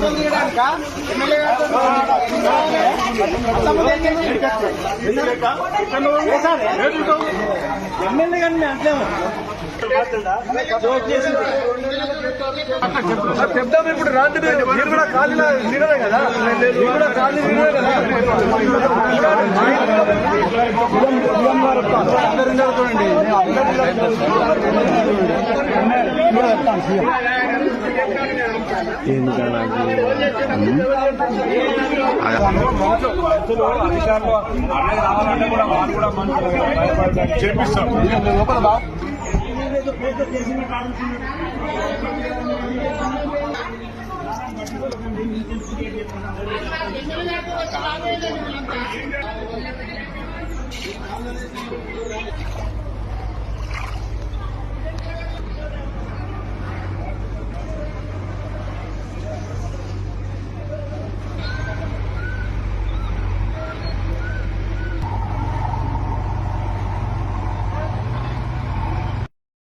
ఫోటోలు ఎమ్మెల్యే గారితో ఎమ్మెల్యే గారిని అంటలేము చెప్తాం ఇప్పుడు రాత్రి మీరు కూడా ఖాళీలో తినలే కదా మీరు కూడా ఖాళీ తినలే కదా చూడండి చేపిస్తాం లోపల బాగా